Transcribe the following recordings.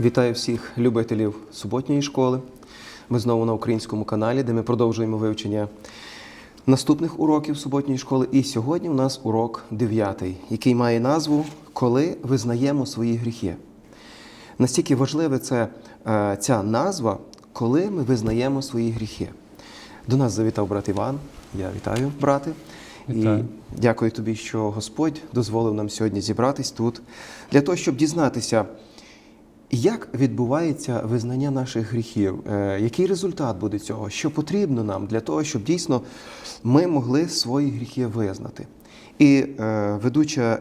Вітаю всіх любителів суботньої школи. Ми знову на українському каналі, де ми продовжуємо вивчення наступних уроків суботньої школи. І сьогодні у нас урок 9, який має назву Коли визнаємо свої гріхи. Настільки важлива це е, ця назва, коли ми визнаємо свої гріхи. До нас завітав брат Іван. Я вітаю, брате. Вітаю. І дякую тобі, що Господь дозволив нам сьогодні зібратись тут для того, щоб дізнатися, як відбувається визнання наших гріхів, Е, який результат буде цього, що потрібно нам для того, щоб дійсно ми могли свої гріхи визнати. І е, ведуча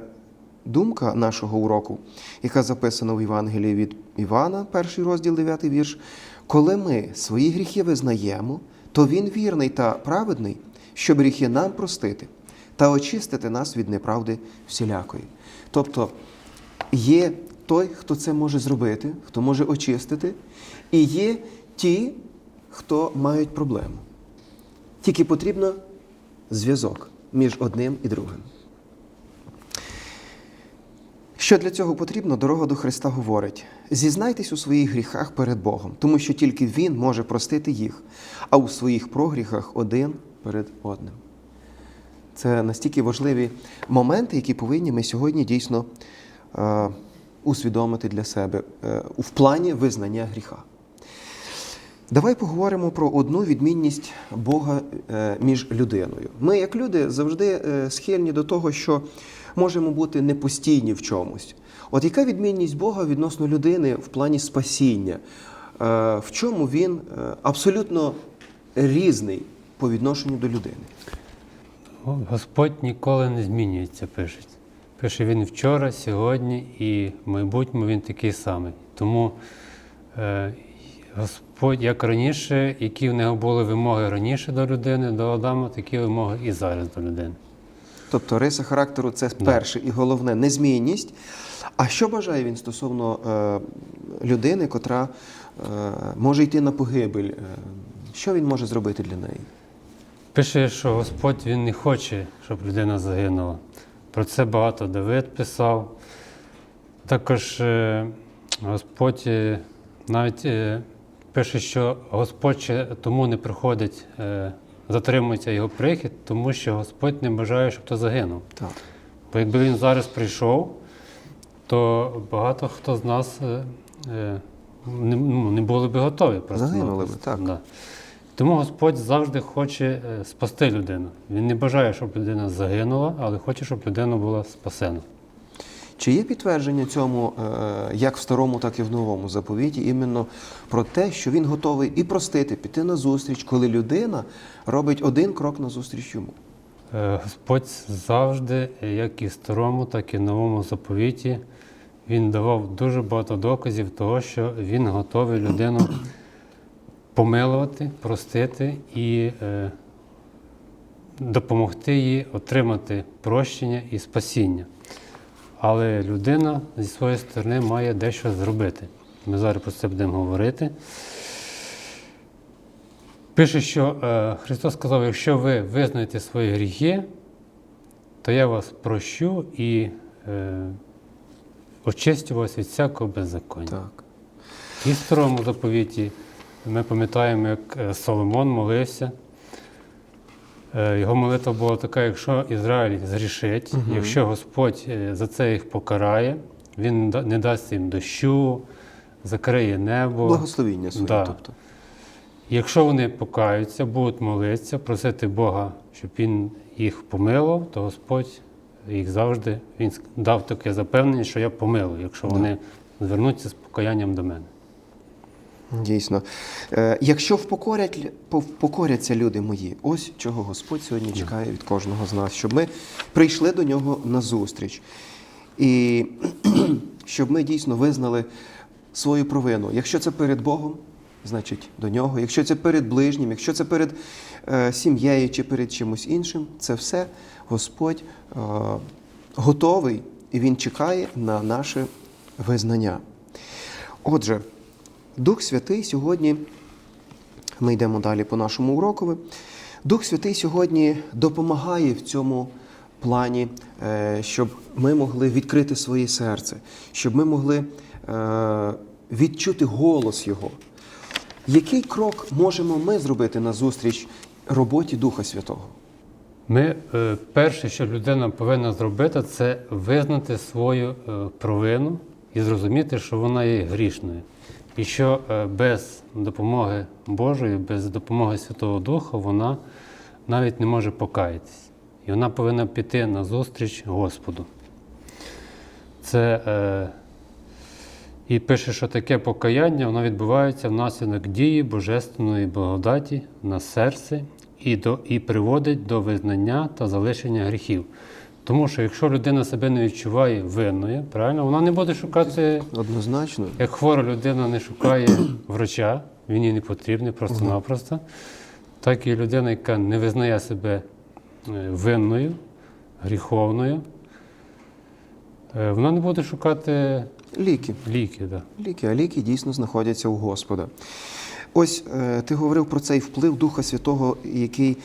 думка нашого уроку, яка записана в Євангелії від Івана, перший розділ, 9 вірш, коли ми свої гріхи визнаємо, то він вірний та праведний, щоб гріхи нам простити та очистити нас від неправди всілякої. Тобто є той, хто це може зробити, хто може очистити, і є ті, хто мають проблему. Тільки потрібно зв'язок між одним і другим. Що для цього потрібно, дорога до Христа говорить: зізнайтесь у своїх гріхах перед Богом, тому що тільки Він може простити їх, а у своїх прогріхах один перед одним. Це настільки важливі моменти, які повинні ми сьогодні дійсно е, усвідомити для себе е, в плані визнання гріха. Давай поговоримо про одну відмінність Бога е, між людиною. Ми, як люди, завжди е, схильні до того, що можемо бути непостійні в чомусь. От яка відмінність Бога відносно людини в плані спасіння? Е, В чому він е, абсолютно різний по відношенню до людини? Господь ніколи не змінюється, пишуть. Пише він вчора, сьогодні і в майбутньому він такий самий. Тому е, Господь, як раніше, які в нього були вимоги раніше до людини, до Адама, такі вимоги і зараз до людини. Тобто риса характеру це перше і головне незмінність. А що бажає він стосовно е, людини, котра е, може йти на погибель? Е, що він може зробити для неї? Пише, що Господь він не хоче, щоб людина загинула. Про це багато Давид писав. Також е, Господь е, навіть е, пише, що Господь ще тому не приходить, затримується його прихід, тому що Господь не бажає, щоб хто загинув. Так. Бо якби він зараз прийшов, то багато хто з нас не, ну, не були б готові. Загинули б, так. Да. Тому Господь завжди хоче е, спасти людину. Він не бажає, щоб людина загинула, але хоче, щоб людина була спасена. Чи є підтвердження цьому е, як в старому, так і в новому заповіті, іменно про те, що він готовий і простити, піти на зустріч, коли людина робить один крок на зустріч йому? Е, Господь завжди, як і в старому, так і в новому заповіті, він давав дуже багато доказів того, що він готовий людину помилувати, простити і е, допомогти їй отримати прощення і спасіння. Але людина зі своєї сторони має дещо зробити. Ми зараз про це будемо говорити. Пише, що е, Христос сказав: якщо ви визнаєте свої гріхи, то я вас прощу і е, очистю вас від всякого беззаконня. Так. І в старому заповіті ми пам'ятаємо, як е, Соломон молився. Е, Його молитва була така: якщо Ізраїль згрішить, якщо Господь е, за це їх покарає, він не дасть їм дощу, закриє небо. Благословіння своє. Да. Тобто. Якщо вони покаються, будуть молитися, просити Бога, щоб Він їх помилував, то Господь їх завжди Він дав таке запевнення, що я помилую, якщо вони звернуться з покаянням до мене. Дійсно. Е, якщо впокорять, лю- люди мої, ось чого Господь сьогодні чекає від кожного з нас, щоб ми прийшли до нього на зустріч. І щоб ми дійсно визнали свою провину. Якщо це перед Богом, значить до нього. Якщо це перед ближнім, якщо це перед е, сім'єю чи перед чимось іншим, це все Господь е, готовий і Він чекає на наше визнання. Отже, Дух Святий сьогодні, ми йдемо далі по нашому урокові. Дух Святий сьогодні допомагає в цьому плані, е, щоб ми могли відкрити своє серце, щоб ми могли е, відчути голос Його. Який крок можемо ми зробити назустріч роботі Духа Святого? Ми е, перше, що людина повинна зробити, це визнати свою провину і зрозуміти, що вона є грішною. І що е, без допомоги Божої, без допомоги Святого Духа, вона навіть не може покаятись. І вона повинна піти на зустріч Господу. Це е, і пише, що таке покаяння воно відбувається внаслідок дії Божественної благодаті на серце і, до, і приводить до визнання та залишення гріхів. Тому що якщо людина себе не відчуває винною, правильно, вона не буде шукати, Однозначно. як хвора людина не шукає врача, він їй не потрібний просто-напросто, так і людина, яка не визнає себе е, винною, гріховною, е, вона не буде шукати Ліки. ліки. Да. Ліки, а ліки дійсно знаходяться у Господа. Ось е, ти говорив про цей вплив Духа Святого, який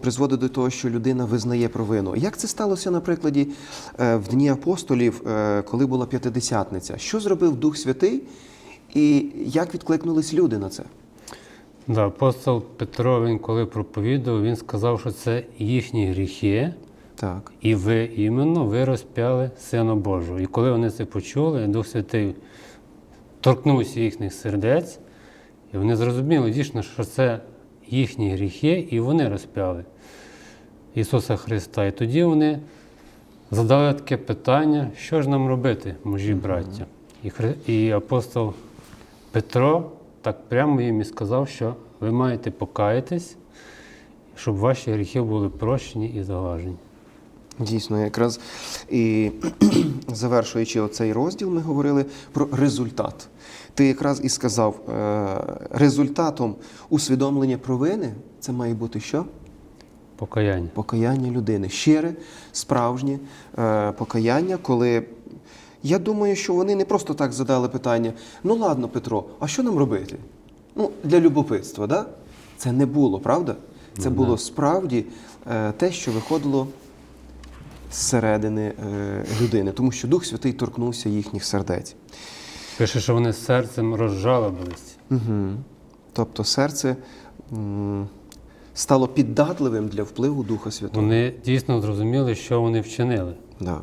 призводить до того, що людина визнає провину. Як це сталося на прикладі е, в Дні апостолів, е, коли була п'ятидесятниця? Що зробив Дух Святий і як відкликнулись люди на це? Да, апостол Петро, він коли проповідував, він сказав, що це їхні гріхи, Так. і ви іменно ви розп'яли Сина Божого. І коли вони це почули, Дух Святий торкнувся їхніх сердець, і вони зрозуміли дійсно, що це їхні гріхи, і вони розп'яли Ісуса Христа. І тоді вони задали таке питання, що ж нам робити, мужі браття. І, Хри- і апостол Петро так прямо їм і сказав, що ви маєте покаятись, щоб ваші гріхи були прощені і заглажені. Дійсно, якраз і завершуючи оцей розділ, ми говорили про результат. Ти якраз і сказав, е, результатом усвідомлення провини це має бути що? Покаяння. Покаяння людини. Щире, справжнє е, покаяння, коли я думаю, що вони не просто так задали питання: ну ладно, Петро, а що нам робити? Ну, для любопитства, да? Це не було, правда? Це було справді е, те, що виходило зсередини е, людини, тому що Дух Святий торкнувся їхніх сердець. Пише, що вони серцем розжалобились. Угу. Тобто серце м, стало піддатливим для впливу Духа Святого. Вони дійсно зрозуміли, що вони вчинили. Да.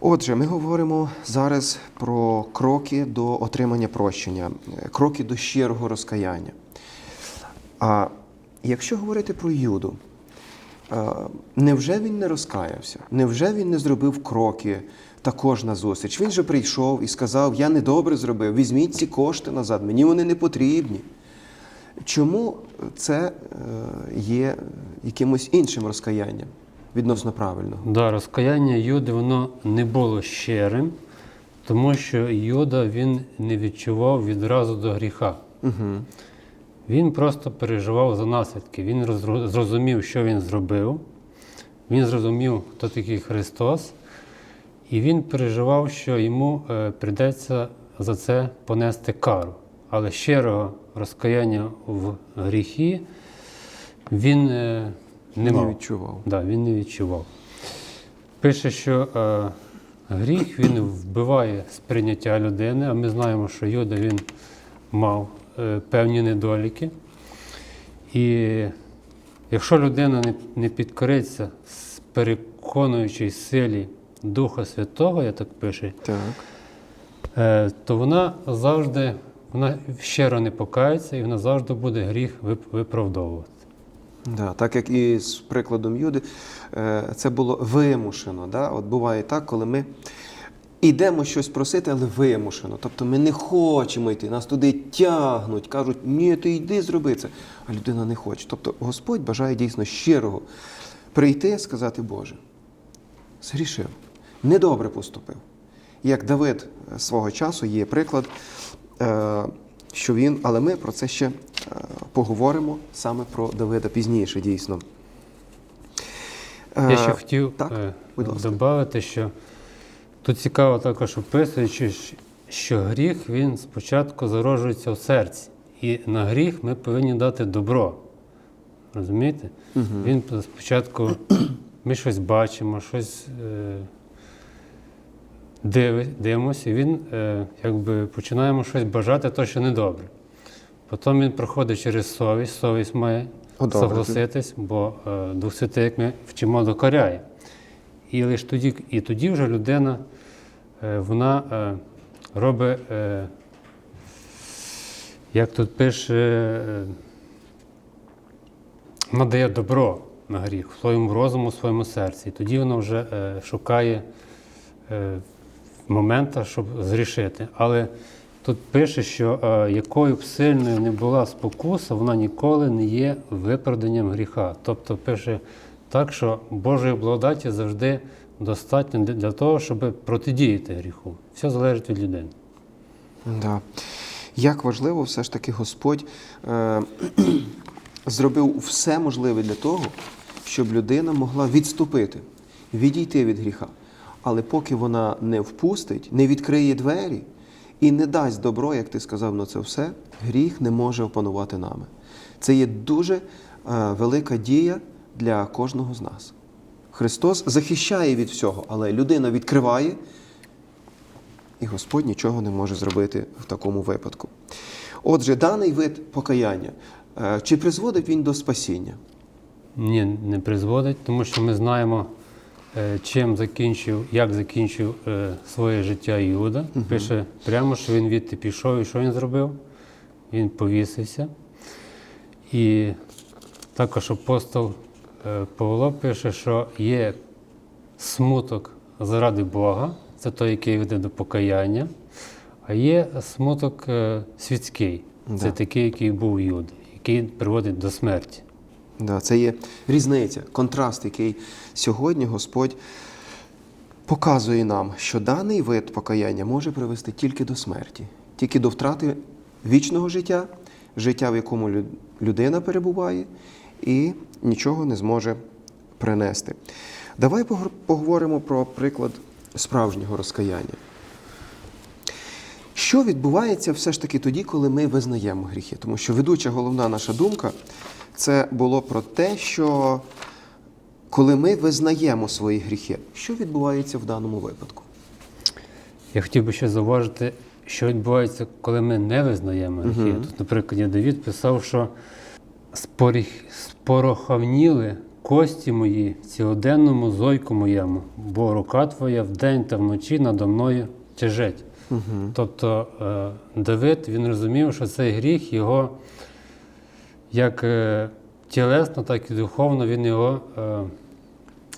Отже, ми говоримо зараз про кроки до отримання прощення, кроки до щирого розкаяння. А якщо говорити про Юду, невже він не розкаявся? Невже він не зробив кроки також на зустріч? Він же прийшов і сказав: Я недобре зробив, візьміть ці кошти назад, мені вони не потрібні. Чому це е, є якимось іншим розкаянням відносно правильного? Да, розкаяння Юди воно не було щирим, тому що Юда він не відчував відразу до гріха. Угу. Він просто переживав за наслідки. Він зрозумів, що він зробив. Він зрозумів, хто такий Христос, і він переживав, що йому е, прийдеться за це понести кару. Але щирого розкаяння в гріхі він е, не, Не мав. відчував. Да, він не відчував. Пише, що е, гріх він вбиває сприйняття людини, а ми знаємо, що Юда він мав певні недоліки. І якщо людина не, підкориться з переконуючій силі Духа Святого, я так пише, Так. е, то вона завжди вона щиро не покається і вона завжди буде гріх виправдовувати. Да, так як і з прикладом Юди, е, це було вимушено. Да? От буває так, коли ми йдемо щось просити, але вимушено. Тобто ми не хочемо йти, нас туди тягнуть, кажуть, ні, ти йди зроби це. А людина не хоче. Тобто Господь бажає дійсно щирого прийти, сказати, Боже, згрішив, недобре поступив. Як Давид свого часу є приклад, е, що він, але ми про це ще е, поговоримо саме про Давида пізніше, дійсно. Я ще Е, хотів е, будь ласка. додати, що тут цікаво також описуючи, що гріх він спочатку зароджується в серці. І на гріх ми повинні дати добро. Розумієте? Він спочатку ми щось бачимо, щось. Е, дивимося, і він е, якби починаємо щось бажати, то, що недобре. Потім він проходить через совість, совість має Одобрити. согласитись, бо е, Дух Святий, як ми вчимо, докоряє. І лише тоді, і тоді вже людина вона е, робить, е, як тут пише, е, надає добро на гріх в своєму розуму, в своєму серці. І тоді вона вже е, шукає е, момента, щоб зрішити. Але тут пише, що е, якою б сильною не була спокуса, вона ніколи не є виправданням гріха. Тобто пише так, що Божої благодаті завжди достатньо для- того, щоб протидіяти гріху. Все залежить від людини. Да. Як важливо, все ж таки Господь е, зробив все можливе для того, щоб людина могла відступити, відійти від гріха. Але поки вона не впустить, не відкриє двері і не дасть добро, як ти сказав на це все, гріх не може опанувати нами. Це є дуже е, велика дія для кожного з нас. Христос захищає від всього, але людина відкриває, і Господь нічого не може зробити в такому випадку. Отже, даний вид покаяння, е, чи призводить він до спасіння? Ні, не призводить, тому що ми знаємо, е, чим закінчив, як закінчив е, своє життя Іуда. Пише прямо, що він відти пішов і що він зробив? Він повісився. І також апостол Павло пише, що є смуток заради Бога, це той, який веде до покаяння, а є смуток е, світський, це Да. такий, який був у Юди, який приводить до смерті. Да, це є різниця, контраст, який сьогодні Господь показує нам, що даний вид покаяння може привести тільки до смерті, тільки до втрати вічного життя, життя, в якому людина перебуває, і нічого не зможе принести. Давай поговоримо про приклад справжнього розкаяння. Що відбувається все ж таки тоді, коли ми визнаємо гріхи? Тому що ведуча головна наша думка це було про те, що коли ми визнаємо свої гріхи, що відбувається в даному випадку? Я хотів би ще зауважити, що відбувається, коли ми не визнаємо гріхи. Тут, наприклад, я Давід писав, що «Споріх- спорохавніли кості мої в цілоденному зойку моєму, бо рука твоя вдень та вночі надо мною тяжеть. Тобто е, Давид він розумів, що цей гріх його як е, тілесно, так і духовно він його е,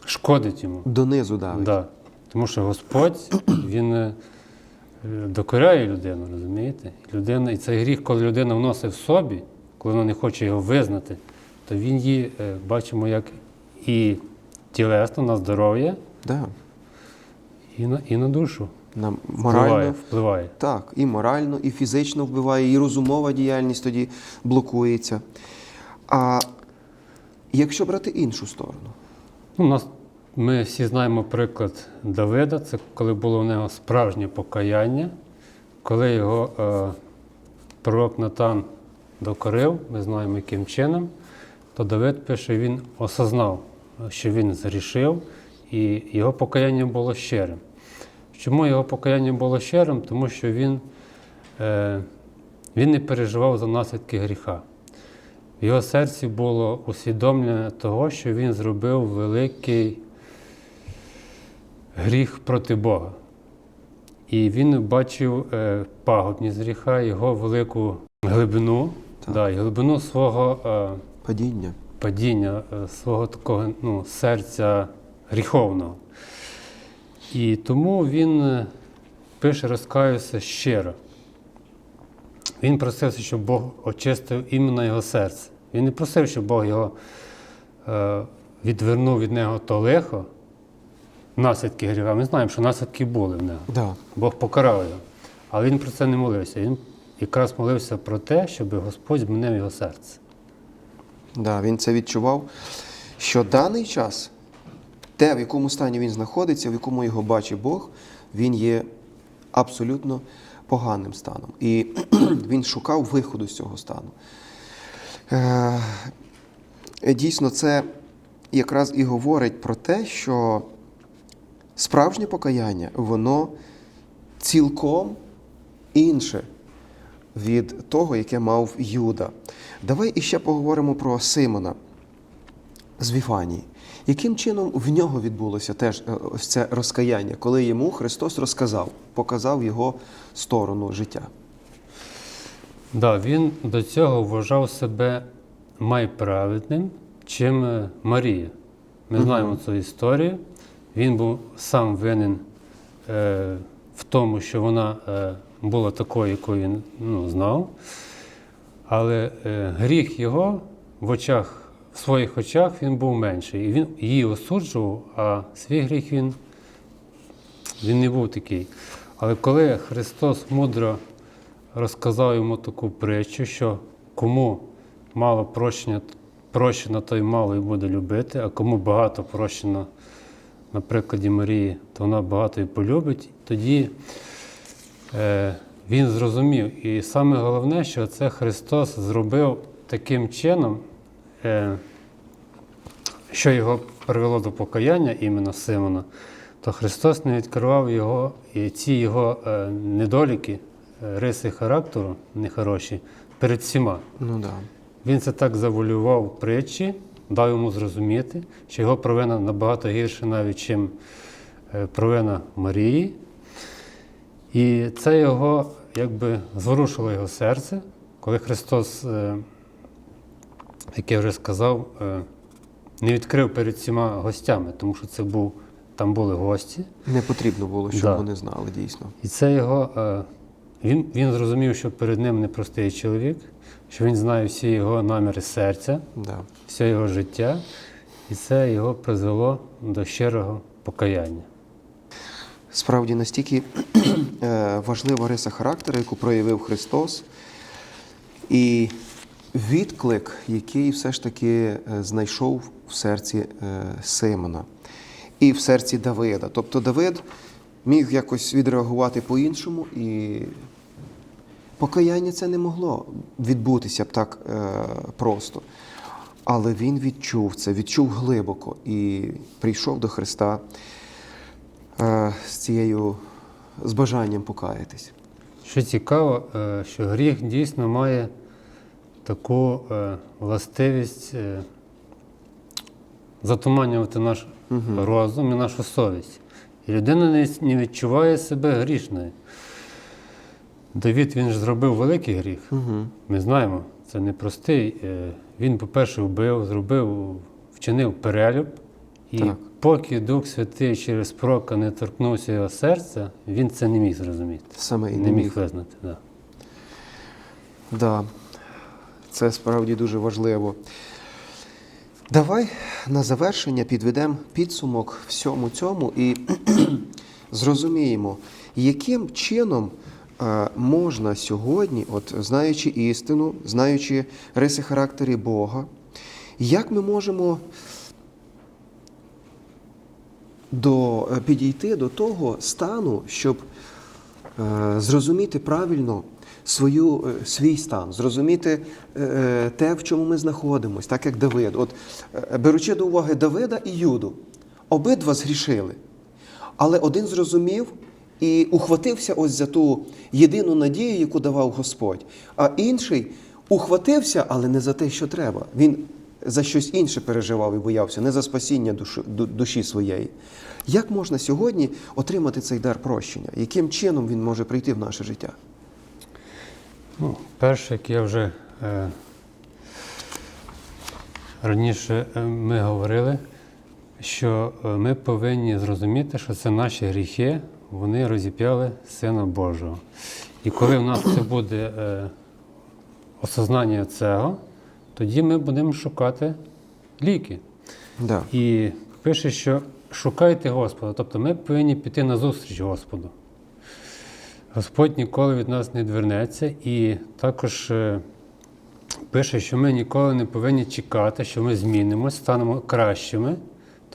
шкодить йому. Донизу давить. Да. Тому що Господь він докоряє людину, розумієте? Людина, і цей гріх, коли людина вносить в собі, коли вона не хоче його визнати, то він її е, бачимо як і тілесно на здоров'я, Да. і на, і на душу На впливає. морально, впливає. так, і морально, і фізично вбиває, і розумова діяльність тоді блокується. А якщо брати іншу сторону, Ну, у нас, ми всі знаємо приклад Давида, це коли було в нього справжнє покаяння, коли його е, пророк Натан докорив, ми знаємо, яким чином, то Давид пише, він осознав, що він зрішив, і його покаяння було щирим. Чому його покаяння було щирим? Тому що він, е, він не переживав за наслідки гріха. В його серці було усвідомлення того, що він зробив великий гріх проти Бога. І він бачив е, пагубність гріха, його велику глибину. Да, і глибину свого е, падіння. падіння, е, свого такого ну, серця гріховного. І тому він е, пише, розкаюся щиро. Він просив, щоб Бог очистив іменно його серце. Він не просив, щоб Бог його е, відвернув від нього то лихо, наслідки гріха. Ми знаємо, що наслідки були в нього. Да. Бог покарав його. Але він про це не молився. Він якраз молився про те, щоб Господь змінив його серце. Да, він це відчував, що даний час, те, в якому стані він знаходиться, в якому його бачить Бог, він є абсолютно поганим станом. І він шукав виходу з цього стану. Е, дійсно, це якраз і говорить про те, що справжнє покаяння, воно цілком інше від того, яке мав Юда. Давай іще поговоримо про Симона з Віфанії. Яким чином в нього відбулося теж е, ось це розкаяння, коли йому Христос розказав, показав його сторону життя? Да, він до цього вважав себе майправедним, чим е, Марія. Ми знаємо цю історію. Він був сам винен е, в тому, що вона е, була такою, якою він ну, знав. Але е, гріх його в очах, в своїх очах він був менший. І він її осуджував, а свій гріх він, він не був такий. Але коли Христос мудро розказав йому таку притчу, що кому мало прощення, прощено, той мало і буде любити, а кому багато прощено, на прикладі Марії, то вона багато і полюбить, тоді він зрозумів. І саме головне, що це Христос зробив таким чином, е, що його привело до покаяння іменно Симона, то Христос не відкривав його і ці його е, недоліки, е, риси характеру нехороші перед всіма. Ну да. Він це так завуалював в притчі, дав йому зрозуміти, що його провина набагато гірша навіть, чим е, провина Марії. І це його якби зворушило його серце, коли Христос, е, як я вже сказав, е, не відкрив перед всіма гостями, тому що це був, там були гості. Не потрібно було, щоб Да. вони знали дійсно. І це його. е, Він, він зрозумів, що перед ним непростий чоловік, що він знає всі його наміри серця, Да. все його життя, і це його призвело до щирого покаяння. Справді настільки важлива риса характеру, яку проявив Христос, і відклик, який все ж таки е, знайшов в серці е, Симона і в серці Давида. Тобто Давид міг якось відреагувати по-іншому, і покаяння це не могло відбутися б так е, просто. Але він відчув це, відчув глибоко і прийшов до Христа е, з цією з бажанням покаятись. Що цікаво, е, що гріх дійсно має таку е, властивість е, затуманювати наш розум і нашу совість. І людина не- відчуває себе грішною. Давід він ж зробив великий гріх. Угу. Ми знаємо, це непростий. Він, по-перше, вбив, зробив, вчинив перелюб. І Так. Поки Дух Святий через пророка не торкнувся його серця, він це не міг зрозуміти. Саме і Не міг визнати. Да. Да. Це справді дуже важливо. Давай на завершення підведемо підсумок всьому цьому і зрозуміємо, яким чином е, можна сьогодні, от знаючи істину, знаючи риси характері Бога, як ми можемо до, е, підійти до того стану, щоб е, зрозуміти правильно свою, е, свій стан, зрозуміти е, те, в чому ми знаходимося, так як Давид. От, е, беручи до уваги Давида і Юду, обидва згрішили, але один зрозумів і ухватився ось за ту єдину надію, яку давав Господь, а інший ухватився, але не за те, що треба. Він за щось інше переживав і боявся, не за спасіння душі, душі своєї. Як можна сьогодні отримати цей дар прощення? Яким чином він може прийти в наше життя? Ну, перше, як я вже е, раніше е, ми говорили, що е, ми повинні зрозуміти, що це наші гріхи, вони розіп'яли Сина Божого. І коли в нас це буде е, осознання цього, тоді ми будемо шукати ліки. Да. І пише, що шукайте Господа. Тобто ми повинні піти на зустріч Господу. Господь ніколи від нас не відвернеться, і також е, пише, що ми ніколи не повинні чекати, що ми змінимося, станемо кращими,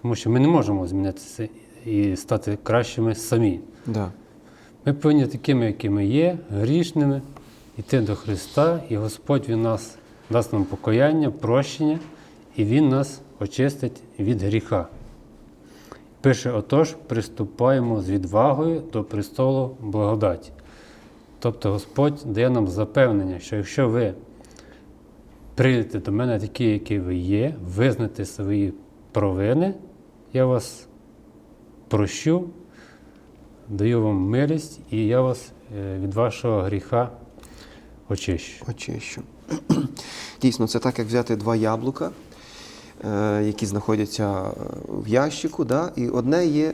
тому що ми не можемо змінитися і стати кращими самі. Да. Ми повинні такими, якими є, грішними, йти до Христа, і Господь Він нас дасть нам покаяння, прощення, і Він нас очистить від гріха. Пише: отож, приступаємо з відвагою до престолу благодаті. Тобто Господь дає нам запевнення, що якщо ви прийдете до мене такі, які ви є, визнаєте свої провини, я вас прощу, даю вам милість, і я вас е, від вашого гріха очищу. Очищу. Дійсно, це так, як взяти два яблука, е, які знаходяться е, в ящику, да? і одне є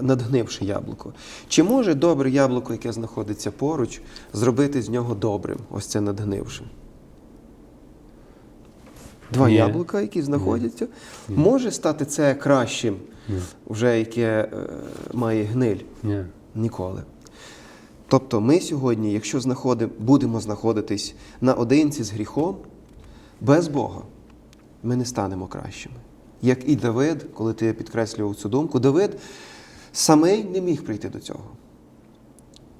надгнивше яблуко. Чи може добре яблуко, яке знаходиться поруч, зробити з нього добрим, ось це надгнившим? Два Ні. яблука, які знаходяться, може стати це кращим, Ні. вже яке е, має гниль. Ні. Ніколи. Тобто ми сьогодні, якщо знаходи, будемо знаходитись наодинці з гріхом, без Бога, ми не станемо кращими. Як і Давид, коли ти підкреслював цю думку, Давид самий не міг прийти до цього.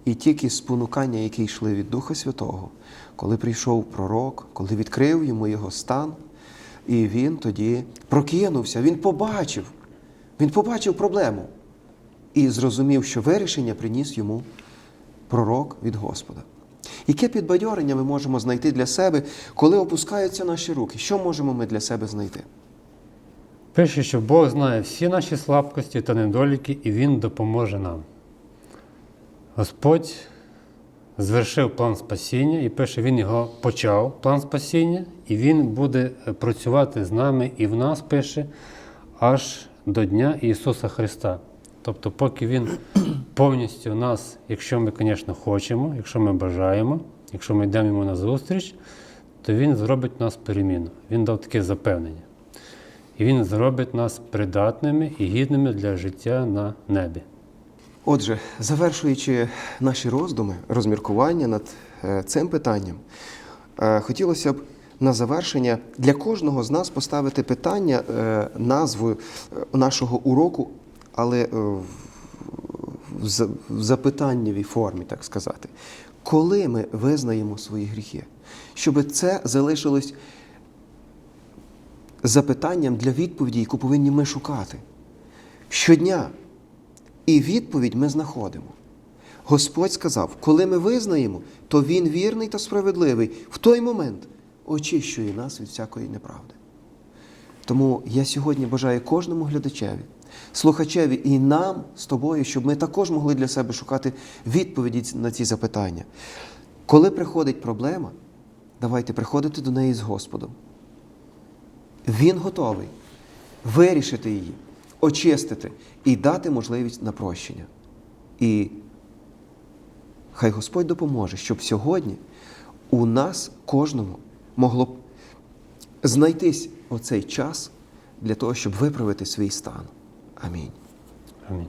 І тільки спонукання, які йшли від Духа Святого, коли прийшов пророк, коли відкрив йому його стан, і він тоді прокинувся, він побачив, він побачив проблему і зрозумів, що вирішення приніс йому пророк від Господа. Яке підбадьорення ми можемо знайти для себе, коли опускаються наші руки? Що можемо ми для себе знайти? Пише, що Бог знає всі наші слабкості та недоліки, і Він допоможе нам. Господь звершив план спасіння і пише, Він його почав, план спасіння, і Він буде е, працювати з нами і в нас пише аж до Дня Ісуса Христа. Тобто, поки Він повністю нас, якщо ми, звісно, хочемо, якщо ми бажаємо, якщо ми йдемо йому на зустріч, то Він зробить нас переміну. Він дав таке запевнення. І Він зробить нас придатними і гідними для життя на небі. Отже, завершуючи наші роздуми, розміркування над е, цим питанням, е, хотілося б на завершення для кожного з нас поставити питання, е, назву е, нашого уроку, але е, в- запитаннєвій формі, так сказати. Коли ми визнаємо свої гріхи, щоб це залишилось запитанням для відповіді, яку повинні ми шукати щодня. І відповідь ми знаходимо. Господь сказав, коли ми визнаємо, то Він вірний та справедливий в той момент очищує нас від всякої неправди. Тому я сьогодні бажаю кожному глядачеві, слухачеві і нам з тобою, щоб ми також могли для себе шукати відповіді на ці запитання. Коли приходить проблема, давайте приходити до неї з Господом. Він готовий вирішити її, очистити і дати можливість на прощення. І хай Господь допоможе, щоб сьогодні у нас кожному могло б знайтись оцей час для того, щоб виправити свій стан. Амінь. Амінь.